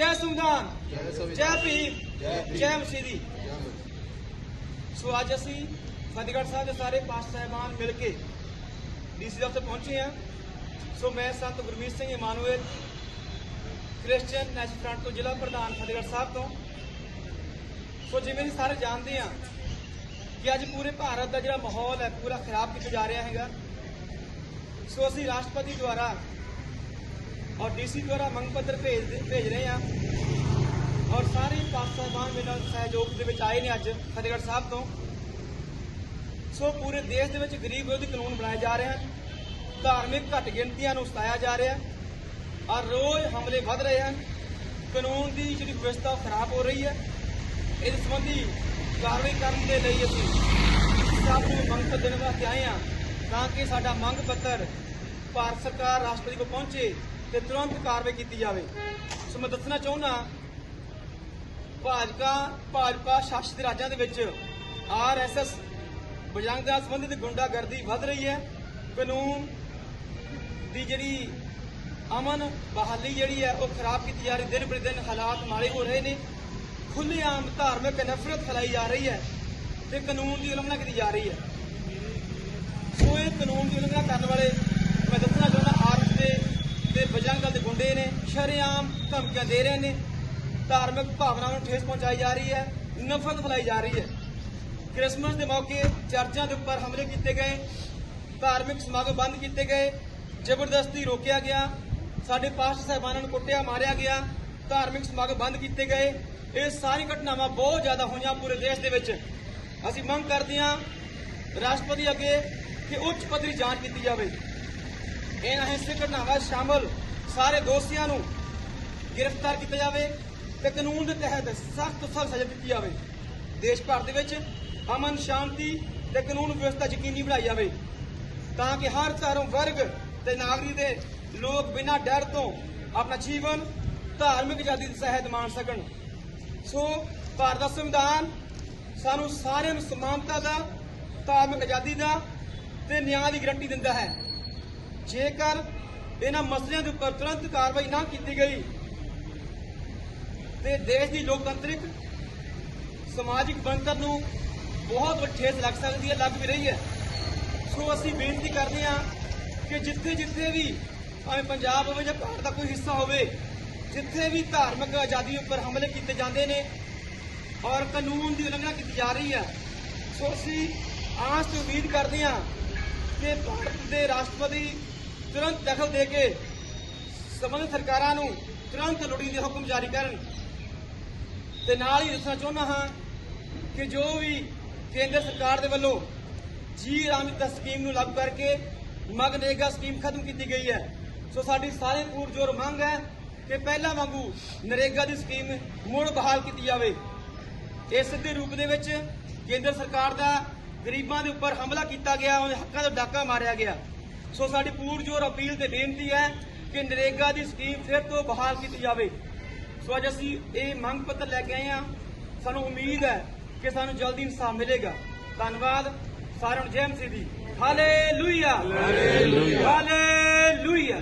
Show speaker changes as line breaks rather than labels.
ਜੈ ਭੀਮ ਜੈ ਮਸੀਹ ਦੀ ਸੋ ਅੱਜ ਅਸੀਂ ਫਤਿਹਗੜ੍ਹ ਸਾਹਿਬ ਦੇ ਸਾਰੇ ਪਾਸਟਰ ਸਾਹਿਬਾਨ ਮਿਲ ਕੇ ਡੀਸੀ ਦਫ਼ਤਰ ਪਹੁੰਚੇ ਹਾਂ ਸੋ ਮੈਂ Sant Gurmeet Singh Emmanuel Christian National Front ਤੋਂ ਜ਼ਿਲ੍ਹਾ ਪ੍ਰਧਾਨ ਫਤਿਹਗੜ੍ਹ ਸਾਹਿਬ ਤੋਂ ਸੋ ਜਿਵੇਂ ਕਿ ਸਾਰੇ ਜਾਣਦੇ ਆ ਕਿ ਅੱਜ ਪੂਰੇ ਭਾਰਤ ਦਾ ਜਿਹੜਾ ਮਾਹੌਲ ਹੈ ਪੂਰਾ ਖਰਾਬ ਕੀਤਾ ਜਾ ਰਿਹਾ ਹੈਗਾ ਸੋ ਅਸੀਂ ਰਾਸ਼ਟਰਪਤੀ ਦੁਆਰਾ ਔਰ ਡੀਸੀ ਦੁਆਰਾ ਮੰਗ ਪੱਤਰ ਭੇਜ ਭੇਜ ਰਹੇ ਹਾਂ। ਔਰ ਸਾਰੇ ਪਾਕ ਸਾਹਿਬਾਨ ਮੇਰੇ ਨਾਲ ਸਹਿਯੋਗ ਦੇ ਵਿੱਚ ਆਏ ਨੇ ਅੱਜ ਫਤਿਹਗੜ੍ਹ ਸਾਹਿਬ ਤੋਂ। ਸੋ ਪੂਰੇ ਦੇਸ਼ ਦੇ ਵਿੱਚ ਗਰੀਬ ਵਿਰੋਧੀ ਕਾਨੂੰਨ ਬਣਾਏ ਜਾ ਰਹੇ ਹਨ। ਧਾਰਮਿਕ ਘੱਟ ਗਿਣਤੀਆਂ ਨੂੰ ਸਤਾਇਆ ਜਾ ਰਿਹਾ ਔਰ ਰੋਜ਼ ਹਮਲੇ ਵੱਧ ਰਹੇ ਹਨ। ਕਾਨੂੰਨ ਦੀ ਜਿਹੜੀ ਵਿਵਸਥਾ ਉਹ ਖਰਾਬ ਹੋ ਰਹੀ ਹੈ। ਇਸ ਸੰਬੰਧੀ ਕਾਰਵਾਈ ਕਰਨ ਦੇ ਲਈ ਅਸੀਂ ਸਭ ਨੂੰ ਮੰਗ ਪੱਤਰ ਦੇਣ ਵਾਸਤੇ ਆਏ ਹਾਂ ਤਾਂ ਕਿ ਸਾਡਾ ਮੰਗ ਪੱਤਰ ਭਾਰਤ ਸਰਕਾਰ ਰਾਸ਼ਟਰਪਤੀ ਕੋਲ ਪਹੁੰਚੇ। ਤੇ ਤੁਰੰਤ ਕਾਰਵਾਈ ਕੀਤੀ ਜਾਵੇ। ਸੋ ਮੈਂ ਦੱਸਣਾ ਚਾਹੁੰਦਾ ਭਾਜਪਾ ਭਾਜਪਾ ਸ਼ਾਸਿਤ ਰਾਜਾਂ ਦੇ ਵਿੱਚ ਆਰਐਸਐਸ ਬਜਰੰਗ ਦਲ ਸੰਬੰਧਿਤ ਗੁੰਡਾਗਰਦੀ ਵੱਧ ਰਹੀ ਹੈ। ਕਾਨੂੰਨ ਦੀ ਜਿਹੜੀ ਅਮਨ ਬਹਾਲੀ ਜਿਹੜੀ ਹੈ, ਉਹ ਖਰਾਬ ਕੀਤੀ ਜਾ ਰਹੀ। ਦਿਨ ਪ੍ਰਤੀ ਦਿਨ ਹਾਲਾਤ ਮਾੜੇ ਹੋ ਰਹੇ ਨੇ। ਖੁੱਲ੍ਹੇਆਮ ਧਾਰਮਿਕ ਨਫ਼ਰਤ ਫੈਲਾਈ ਜਾ ਰਹੀ ਹੈ ਤੇ ਕਾਨੂੰਨ ਦੀ ਉਲੰਘਣਾ ਕੀਤੀ ਜਾ ਰਹੀ ਹੈ। ਸੋ ਇਹ ਕਾਨੂੰਨ ਦੀ ਉਲੰਘਣਾ ਕਰਨ ਵਾਲੇ, ਮੈਂ ਦੱਸਣਾ ਚਾਹੁੰਦਾ ਤੇ ਬਜਰੰਗ ਦੇ ਗੁੰਡੇ ਨੇ, ਸ਼ਰੇਆਮ ਧਮਕੀਆਂ ਦੇ ਰਹੇ ਨੇ। ਧਾਰਮਿਕ ਭਾਵਨਾਵਾਂ ਨੂੰ ਠੇਸ ਪਹੁੰਚਾਈ ਜਾ ਰਹੀ ਹੈ, ਨਫ਼ਰਤ ਫੈਲਾਈ ਜਾ ਰਹੀ ਹੈ। ਕ੍ਰਿਸਮਸ ਦੇ ਮੌਕੇ ਚਰਚਾਂ ਦੇ ਉੱਪਰ ਹਮਲੇ ਕੀਤੇ ਗਏ, ਧਾਰਮਿਕ ਸਮਾਗਮ ਬੰਦ ਕੀਤੇ ਗਏ, ਜ਼ਬਰਦਸਤੀ ਰੋਕਿਆ ਗਿਆ, ਸਾਡੇ ਪਾਸਟਰ ਸਾਹਿਬਾਨਾਂ ਨੂੰ ਕੁੱਟਿਆ, ਮਾਰਿਆ ਗਿਆ, ਧਾਰਮਿਕ ਸਮਾਗਮ ਬੰਦ ਕੀਤੇ ਗਏ। ਇਹ ਸਾਰੀ ਘਟਨਾਵਾਂ ਬਹੁਤ ਜ਼ਿਆਦਾ ਹੋਈਆਂ ਪੂਰੇ ਦੇਸ਼ ਦੇ ਵਿੱਚ। ਅਸੀਂ ਮੰਗ ਕਰਦੇ ਹਾਂ ਰਾਸ਼ਟਰਪਤੀ ਅੱਗੇ ਕਿ ਉੱਚ ਪੱਧਰੀ ਜਾਂਚ ਕੀਤੀ ਜਾਵੇ। ਇਹਨਾਂ ਹਿੰਸਕ ਘਟਨਾਵਾਂ ਸ਼ਾਮਲ। ਸਾਰੇ ਦੋਸ਼ੀਆਂ ਨੂੰ ਗ੍ਰਿਫਤਾਰ ਕੀਤਾ ਜਾਵੇ ਤੇ ਕਾਨੂੰਨ ਦੇ ਤਹਿਤ ਸਖਤ ਸਖਤ ਸਜ਼ਾ ਦਿੱਤੀ ਜਾਵੇ। ਦੇਸ਼ ਭਰ ਦੇ ਵਿੱਚ ਅਮਨ, ਸ਼ਾਂਤੀ ਤੇ ਕਾਨੂੰਨ ਵਿਵਸਥਾ ਯਕੀਨੀ ਬਣਾਈ ਜਾਵੇ ਤਾਂ ਕਿ ਹਰ ਧਰਮ, ਵਰਗ ਤੇ ਨਾਗਰਿਕ ਦੇ ਲੋਕ ਬਿਨਾਂ ਡਰ ਤੋਂ ਆਪਣਾ ਜੀਵਨ ਧਾਰਮਿਕ ਆਜ਼ਾਦੀ ਦੀ ਸਹਿਤ ਮਾਣ ਸਕਣ। ਸੋ ਭਾਰਤ ਦਾ ਸੰਵਿਧਾਨ ਸਾਨੂੰ ਸਾਰਿਆਂ ਨੂੰ ਸਮਾਨਤਾ ਦਾ, ਧਾਰਮਿਕ ਆਜ਼ਾਦੀ ਦਾ ਤੇ ਨਿਆਂ ਦੀ ਗਰੰਟੀ ਦਿੰਦਾ ਹੈ। ਜੇਕਰ ਇਹਨਾਂ ਮਸਲਿਆਂ ਦੇ ਉੱਪਰ ਤੁਰੰਤ ਕਾਰਵਾਈ ਨਾ ਕੀਤੀ ਗਈ, ਤੇ ਦੇਸ਼ ਦੀ ਲੋਕਤੰਤਰਿਕ, ਸਮਾਜਿਕ ਬਣਤਰ ਨੂੰ ਬਹੁਤ ਵੱਡੀ ਠੇਸ ਲੱਗ ਸਕਦੀ ਹੈ, ਲੱਗ ਵੀ ਰਹੀ ਹੈ। ਸੋ ਅਸੀਂ ਬੇਨਤੀ ਕਰਦੇ ਹਾਂ ਕਿ ਜਿੱਥੇ ਜਿੱਥੇ ਵੀ ਭਾਵੇਂ ਪੰਜਾਬ ਹੋਵੇ ਜਾਂ ਭਾਰਤ ਦਾ ਕੋਈ ਹਿੱਸਾ ਹੋਵੇ, ਜਿੱਥੇ ਵੀ ਧਾਰਮਿਕ ਆਜ਼ਾਦੀ ਉੱਪਰ ਹਮਲੇ ਕੀਤੇ ਜਾਂਦੇ ਨੇ ਔਰ ਕਾਨੂੰਨ ਦੀ ਉਲੰਘਣਾ ਕੀਤੀ ਜਾ ਰਹੀ ਹੈ, ਸੋ ਅਸੀਂ ਆਸ ਤੇ ਉਮੀਦ ਕਰਦੇ ਹਾਂ ਕਿ ਭਾਰਤ ਦੇ ਰਾਸ਼ਟਰਪਤੀ ਤੁਰੰਤ ਦਖਲ ਦੇ ਕੇ ਸੰਬੰਧਿਤ ਸਰਕਾਰਾਂ ਨੂੰ ਤੁਰੰਤ ਲੋੜੀਂਦੇ ਹੁਕਮ ਜਾਰੀ ਕਰਨ। ਤੇ ਨਾਲ ਹੀ ਦੱਸਣਾ ਚਾਹੁੰਦਾ ਹਾਂ ਕਿ ਜੋ ਵੀ ਕੇਂਦਰ ਸਰਕਾਰ ਦੇ ਵੱਲੋਂ ਜੀ ਰਾਮਿਤਾ ਸਕੀਮ ਨੂੰ ਲਾਗੂ ਕਰਕੇ ਮਗਨੇਗਾ ਸਕੀਮ ਖਤਮ ਕੀਤੀ ਗਈ ਹੈ, ਸੋ ਸਾਡੀ ਸਾਰੇ ਪੂਰਜੋਰ ਮੰਗ ਹੈ ਕਿ ਪਹਿਲਾਂ ਵਾਂਗੂ ਨਰੇਗਾ ਦੀ ਸਕੀਮ ਮੁੜ ਬਹਾਲ ਕੀਤੀ ਜਾਵੇ। ਇਸ ਦੇ ਰੂਪ ਦੇ ਵਿੱਚ ਕੇਂਦਰ ਸਰਕਾਰ ਦਾ ਗਰੀਬਾਂ ਦੇ ਉੱਪਰ ਹਮਲਾ ਕੀਤਾ ਗਿਆ ਉਹਨਾਂ ਦੇ ਹੱਕਾਂ ਦਾ ਡਾਕਾ ਮਾਰਿਆ ਗਿਆ। ਸੋ ਸਾਡੀ ਪੂਰਜੋਰ ਅਪੀਲ ਤੇ ਬੇਨਤੀ ਹੈ ਕਿ ਨਰੇਗਾ ਦੀ ਸਕੀਮ ਫਿਰ ਤੋਂ ਬਹਾਲ ਕੀਤੀ ਜਾਵੇ। ਸੋ ਅੱਜ ਅਸੀਂ ਇਹ ਮੰਗ ਪੱਤਰ ਲੈ ਕੇ ਆਏ ਹਾਂ। ਸਾਨੂੰ ਉਮੀਦ ਹੈ ਕਿ ਸਾਨੂੰ ਜਲਦੀ ਇਨਸਾਫ ਮਿਲੇਗਾ। ਧੰਨਵਾਦ। ਸਾਰਿਆਂ ਨੂੰ ਜੈ ਮਸੀਹ ਦੀ। ਹਾਲੇਲੂਇਆ। ਹਾਲੇਲੂਇਆ। ਹਾਲੇਲੂਇਆ।